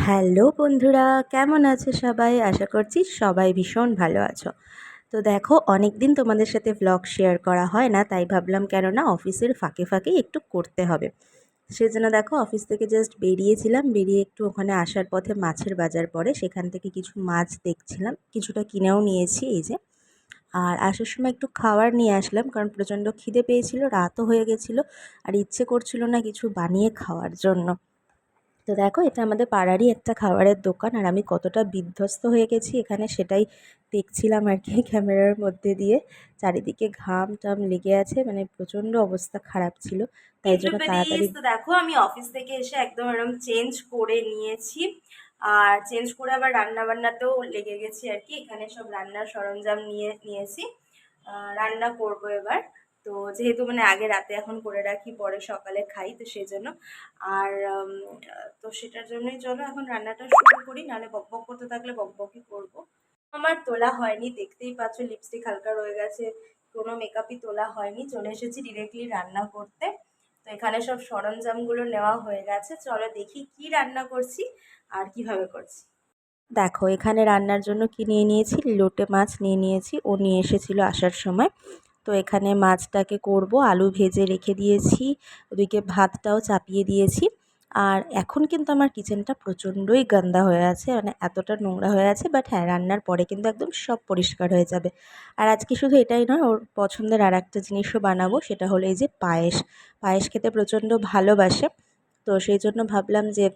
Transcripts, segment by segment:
Hello বন্ধুরা, কেমন আছো সবাই? আশা করছি সবাই ভীষণ ভালো আছো। তো দেখো অনেক দিন তোমাদের সাথে ব্লগ শেয়ার করা হয় না, তাই ভাবলাম কেননা অফিসের ফাঁকে ফাঁকে একটু করতে হবে। সেজন্য দেখো, অফিস থেকে জাস্ট বেরিয়েছিলাম, বেরিয়ে একটু ওখানে আসার পথে মাছের বাজার পড়ে সেখান থেকে কিছু মাছ দেখছিলাম, কিছুটা কিনেও নিয়েছি এই যে। আর আসার সময় একটু খাবার নিয়ে আসলাম, কারণ প্রচণ্ড খিদে পেয়েছিল, রাতও হয়ে গেছিল, আর ইচ্ছে করছিল না কিছু বানিয়ে খাওয়ার জন্য। তো দেখো এটা আমাদের পাড়ারই একটা খাবারের দোকান আর আমি কতটা বিধ্বস্ত হয়ে গেছি এখানে সেটাই দেখছিলাম আর কি ক্যামেরার মধ্যে দিয়ে। চারিদিকে ঘাম টাম লেগে আছে মানে প্রচণ্ড অবস্থা খারাপ ছিল। তাই জন্য তাড়াতাড়ি তো দেখো আমি অফিস থেকে এসে একদম এরকম চেঞ্জ করে নিয়েছি। আর চেঞ্জ করে আবার রান্না বান্নাতেও লেগে গেছি আর কি। এখানে সব রান্নার সরঞ্জাম নিয়ে নিয়েছি। রান্না করব এবার। তো যেহেতু মানে আগে রাতে এখন করে রাখি, পরে সকালে খাই, তো সেই জন্য। আর তো সেটার জন্যই চলো এখন রান্নাটা শুরু করি, নাহলে বক বক করতে থাকলে বক বকই করব। আমার তোলা হয়নি, দেখতেই পাচ্ছ লিপস্টিক হালকা রয়ে গেছে, কোনো মেকআপই তোলা হয়নি। চলে এসেছি ডিরেক্টলি রান্না করতে। তো এখানে সব সরঞ্জামগুলো নেওয়া হয়ে গেছে। চলো দেখি কি রান্না করছি আর কীভাবে করছি। দেখো, এখানে রান্নার জন্য কি নিয়ে নিয়েছি? লোটে মাছ নিয়ে নিয়েছি। ও নিয়ে এসেছিল আসার সময়। তো এখানে মাছটাকে করব, আলু ভেজে রেখে দিয়েছি, ওদিকে ভাতটাও চাপিয়ে দিয়েছি। আর এখন কিন্তু আমার কিচেনটা প্রচণ্ডই গান্দা হয়ে আছে মানে এতটা নোংরা হয়ে আছে বাট হ্যাঁ রান্নার পরে কিন্তু একদম সব পরিষ্কার হয়ে যাবে। আর আজকে শুধু এটাই নয়, ওর পছন্দের আর একটা জিনিসও বানাবো, সেটা হলো এই যে পায়েস। পায়েস খেতে প্রচণ্ড ভালোবাসে, তো সেই জন্য ভাবলাম যে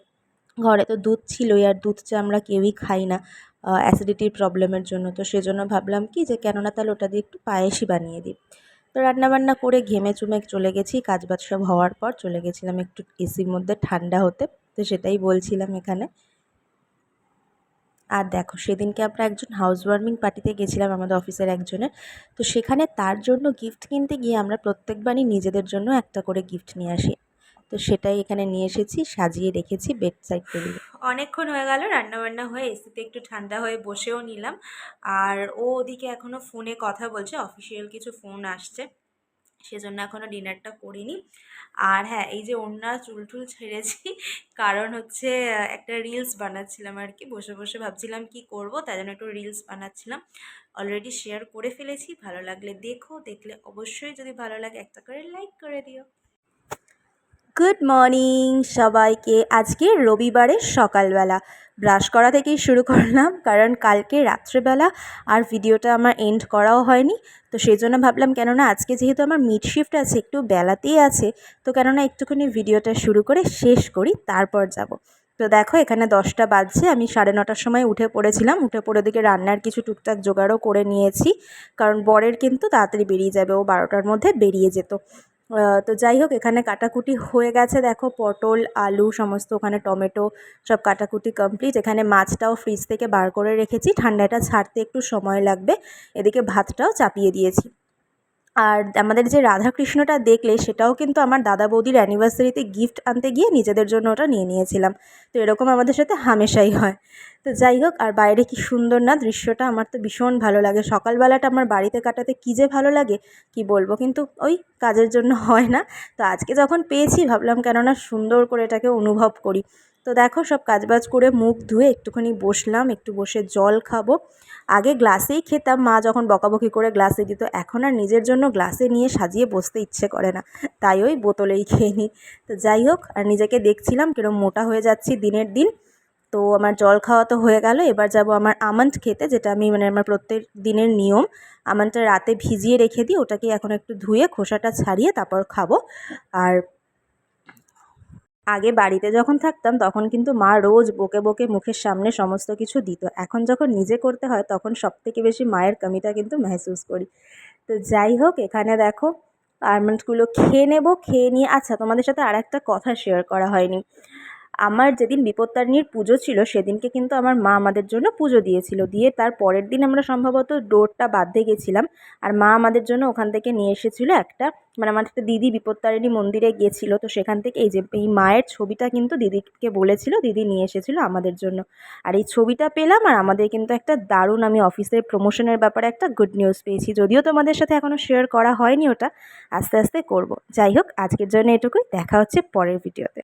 ঘরে তো দুধ ছিলই, আর দুধ চা আমরা কেউই খাই না। অ্যাসিডিটির প্রবলেমের জন্য। তো সেজন্য ভাবলাম কি যে, কেননা তাহলে ওটা দিয়ে একটু পায়েসই বানিয়ে দিই। তো রান্নাবান্না করে ঘেমে চুমে চলে গেছি কাজ বাজ সব হওয়ার পর চলে গেছিলাম একটু এসির মধ্যে ঠান্ডা হতে। তো সেটাই বলছিলাম এখানে। আর দেখো, সেদিনকে আমরা একজন হাউস ওয়ার্মিং পার্টিতে গেছিলাম আমাদের অফিসের একজনের। তো সেখানে তার জন্য গিফট কিনতে গিয়ে আমরা প্রত্যেকবারই নিজেদের জন্য একটা করে গিফট নিয়ে আসি। তো সেটাই এখানে নিয়ে এসেছি, সাজিয়ে রেখেছি বেড সাইড টেবিলে অনেকক্ষণ হয়ে গেল, রান্নাবান্না হয়ে এসিতে একটু ঠান্ডা হয়ে বসেও নিলাম। আর ও ওদিকে এখনও ফোনে কথা বলছে অফিসিয়াল কিছু ফোন আসছে, সেজন্য এখনও ডিনারটা করিনি। আর হ্যাঁ এই যে ওড়না চুল টুল ছেড়েছি, কারণ হচ্ছে, একটা রিলস বানাচ্ছিলাম আর কি, বসে বসে ভাবছিলাম কি করব, তাই জন্য একটু রিলস বানাচ্ছিলাম। অলরেডি শেয়ার করে ফেলেছি, ভালো লাগলে দেখো, দেখলে অবশ্যই যদি ভালো লাগে একটা করে লাইক করে দিও। গুড মর্নিং সবাইকে। আজকে রবিবারের সকালবেলা। ব্রাশ করা থেকেই শুরু করলাম, কারণ কালকে রাত্রেবেলা আর ভিডিওটা আমার এন্ড করাও হয়নি। তো সেই জন্য ভাবলাম, কেননা আজকে যেহেতু আমার মিড শিফট আছে, একটু বেলাতেই আছে, তো কেননা একটুখানি ভিডিওটা শুরু করে শেষ করি, তারপর যাব। তো দেখো, এখানে দশটা বাজছে, আমি সাড়ে নটার সময় উঠে পড়েছিলাম। উঠে পড়ে দিকে রান্নার কিছু টুকটাক জোগাড়ও করে নিয়েছি, কারণ বরের কিন্তু তাড়াতাড়ি বেরিয়ে যাবে, ও বারোটার মধ্যে বেরিয়ে যেত। তো যাই হোক, এখানে কাটাকুটি হয়ে গেছে। দেখো, পটল, আলু, সমস্ত ওখানে টমেটো সব কাটাকুটি কমপ্লিট এখানে মাছটাও ফ্রিজ থেকে বার করে রেখেছি। ঠান্ডাটা ছাড়তে একটু সময় লাগবে। এদিকে ভাতটাও চাপিয়ে দিয়েছি। আর আমাদের যে রাধাকৃষ্ণটা দেখলে, সেটাও কিন্তু আমার দাদা বৌদির অ্যানিভার্সারিতে গিফট আনতে গিয়ে নিজেদের জন্য ওটা নিয়ে নিয়েছিলাম। তো এরকম আমাদের সাথে হামেশাই হয়। তো যাই হোক, আর বাইরে কি সুন্দর না, দৃশ্যটা আমার তো ভীষণ ভালো লাগে। সকালবেলাটা আমার বাড়িতে কাটাতে কী যে ভালো লাগে, কি বলব? কিন্তু ওই কাজের জন্য হয় না। তো আজকে যখন পেয়েছি, ভাবলাম কেননা সুন্দর করে এটাকে অনুভব করি। তো দেখো সব কাজবাজ করে মুখ ধুয়ে একটুখানি বসলাম, একটু বসে জল খাব। আগে গ্লাসেই খেতাম, মা যখন বকাবকি করে গ্লাসে দিত, এখন আর নিজের জন্য গ্লাসে নিয়ে সাজিয়ে বসতে ইচ্ছে করে না। তাই ওই বোতলেই খেয়ে নিই তো যাই হোক, আর নিজেকে দেখছিলাম কীরকম মোটা হয়ে যাচ্ছি দিনের দিন। তো আমার জল খাওয়া তো হয়ে গেল, এবার যাব আমার আমন্ড খেতে, যেটা আমি মানে আমার প্রত্যেক দিনের নিয়ম। আমন্ডটা রাতে ভিজিয়ে রেখে দিই, ওটাকে এখন একটু ধুয়ে খোসাটা ছাড়িয়ে তারপর খাব। আর আগে বাড়িতে যখন থাকতাম, তখন কিন্তু মা রোজ বকে বকে মুখের সামনে সমস্ত কিছু দিত। এখন যখন নিজে করতে হয়, তখন সব থেকে বেশি মায়ের কমিটা কিন্তু মেহসুস করি। তো যাই হোক, এখানে দেখো আলমন্ডসগুলো খেয়ে নেব, খেয়ে নিয়ে আচ্ছা তোমাদের সাথে আর একটা কথা শেয়ার করা হয়নি। আমার যেদিন বিপত্তারিণীর পুজো ছিল, সেদিনকে কিন্তু আমার মা আমাদের জন্য পুজো দিয়েছিল। দিয়ে তার পরের দিন আমরা সম্ভবত ডোরটা বাঁধতে গেছিলাম আর মা আমাদের জন্য ওখান থেকে নিয়ে এসেছিল একটা মানে আমার একটা দিদি বিপত্তারিণী মন্দিরে গিয়েছিল, তো সেখান থেকে এই যে, এই মায়ের ছবিটা কিন্তু দিদিকে বলেছিল, দিদি নিয়ে এসেছিল আমাদের জন্য। আর এই ছবিটা পেলাম আর আমাদের কিন্তু একটা দারুণ, আমি অফিসের প্রমোশনের ব্যাপারে একটা গুড নিউজ পেয়েছি। যদিও তোমাদের সাথে এখনও শেয়ার করা হয়নি ওটা, আস্তে আস্তে করব। যাই হোক, আজকের জন্য এটুকুই, দেখা হচ্ছে পরের ভিডিওতে